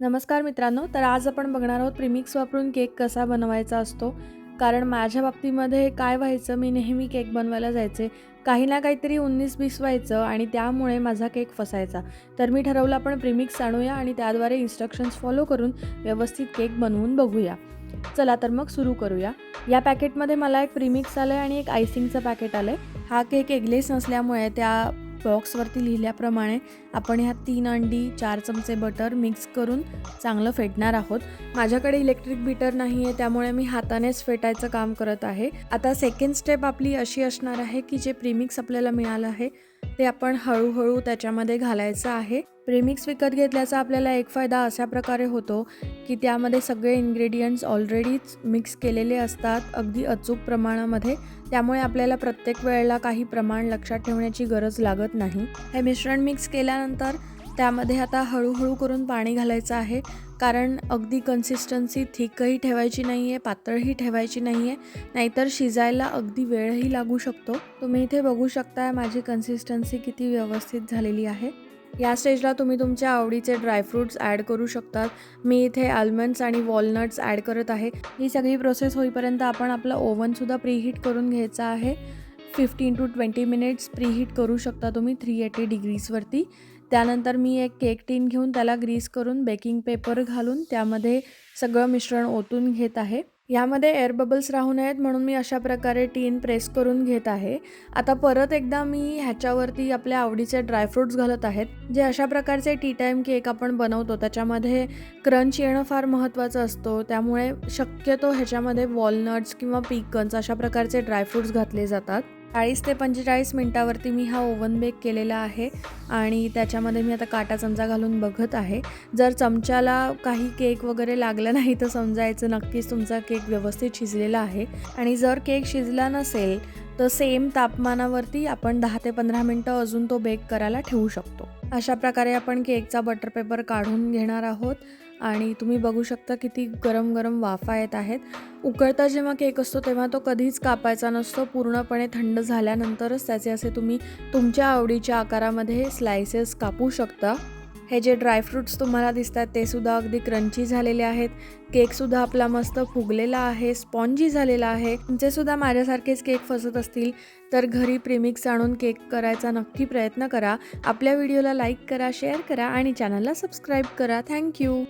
नमस्कार मित्रांनो तर आज आपण बघणार आहोत प्रीमिक्स वापरून केक कसा बनवायचा असतो. कारण माझ्या बाबतीमध्ये काय व्हायचं मी नेहमी केक बनवायला जायचे. काही ना काहीतरी उन्नीस बीस व्हायचं आणि त्यामुळे माझा केक फसायचा. तर मी ठरवलं आपण प्रीमिक्स आणूया आणि त्याद्वारे इन्स्ट्रक्शन्स फॉलो करून व्यवस्थित केक बनवून बघूया. चला तर मग सुरू करूया. या पॅकेटमध्ये मला एक प्रिमिक्स आलं आहे आणि एक आयसिंगचं पॅकेट आलं आहे हा केक एगलेस नसल्यामुळे त्या बॉक्सवरती लिहिल्याप्रमाणे आपण ह्या तीन अंडी चार चमचे बटर मिक्स करून चांगलं फेटणार आहोत. माझ्याकडे इलेक्ट्रिक बीटर नाही आहे त्यामुळे मी हातानेच फेटायचं काम करत आहे. आता सेकंड स्टेप आपली अशी असणार आहे की जे प्रीमिक्स आपल्याला मिळालं आहे ते आपण हळूहळू त्याच्यामध्ये घालायचं आहे. प्रेमिक्स विकत घेतल्याचा आपल्याला एक फायदा अशा प्रकारे होतो की त्यामध्ये सगळे इन्ग्रेडियंट्स ऑलरेडीच मिक्स केलेले असतात अगदी अचूक प्रमाणामध्ये. त्यामुळे आपल्याला प्रत्येक वेळेला काही प्रमाण लक्षात ठेवण्याची गरज लागत नाही. हे मिश्रण मिक्स केल्यानंतर त्यामध्ये आता हळूहळू करून पाणी घालायचं आहे. कारण अगदी कन्सिस्टन्सी थिकही ठेवायची नाही आहे पातळही ठेवायची नाही आहे नाहीतर शिजायला अगदी वेळही लागू शकतो. तुम्ही इथे बघू शकताय माझी कन्सिस्टन्सी किती व्यवस्थित झालेली आहे. या स्टेजला तुम्ही तुमच्या आवडीचे ड्रायफ्रूट्स ॲड करू शकतात. मी इथे आल्मंड्स आणि वॉलनट्स ॲड करत आहे. ही सगळी प्रोसेस होईपर्यंत आपण आपलं ओव्हनसुद्धा प्रीहीट करून घ्यायचा आहे. Fifteen to twenty minutes preheat करू शकता तुम्ही थ्री एटी डिग्रीजवरती त्यानंतर मी एक केक टीन घेऊन त्याला ग्रीस करून बेकिंग पेपर घालून त्यामध्ये सगळं मिश्रण ओतून घेत आहे. यामध्ये एअर बबल्स राहू नयेत म्हणून मी अशा प्रकारे टीन प्रेस करून घेत आहे. आता परत एकदा मी ह्याच्यावरती आपल्या आवडीचे ड्रायफ्रूट्स घालत आहेत जे अशा प्रकारचे टी टाईम केक आपण बनवतो. त्याच्यामध्ये क्रंच येणं फार महत्त्वाचं असतो. त्यामुळे शक्यतो ह्याच्यामध्ये वॉलनट्स किंवा पिकन्स अशा प्रकारचे ड्रायफ्रूट्स घातले जातात. चाळीस ते पंचेचाळीस मिनटावरती मी हा ओव्हन बेक केलेला आहे आणि त्याच्यामध्ये मी आता काटा चमचा घालून बघत आहे. जर चमच्याला काही केक वगैरे लागला नाही तर समजायचं नक्कीच तुमचा केक व्यवस्थित शिजलेला आहे. आणि जर केक शिजला नसेल तर सेम तापमानावरती आपण दहा ते पंधरा मिनटं अजून तो बेक करायला ठेवू शकतो. अशा प्रकारे आपण केकचा बटर पेपर काढून घेणार आहोत. आणि तुम्ही बघू शकता किती गरम गरम वाफा येत आहेत. उकळता जेव्हा केक असतो तेव्हा तो कधीच कापायचा नसतो. पूर्णपणे थंड झाल्यानंतरच त्याचे असे तुम्ही तुमच्या आवडीच्या आकारामध्ये स्लायसेस कापू शकता. हे जे ड्रायफ्रूट्स तुम्हाला दिसतात ते सुद्धा अगदी क्रंची झालेले आहेत. केकसुद्धा आपला मस्त फुगलेला आहे स्पॉन्जी झालेला आहे. तुमचेसुद्धा माझ्यासारखेच केक फसत असतील तर घरी प्रेमिक्स आणून केक करायचा नक्की प्रयत्न करा. आपल्या व्हिडिओला लाईक करा शेअर करा आणि चॅनलला सबस्क्राईब करा. थँक्यू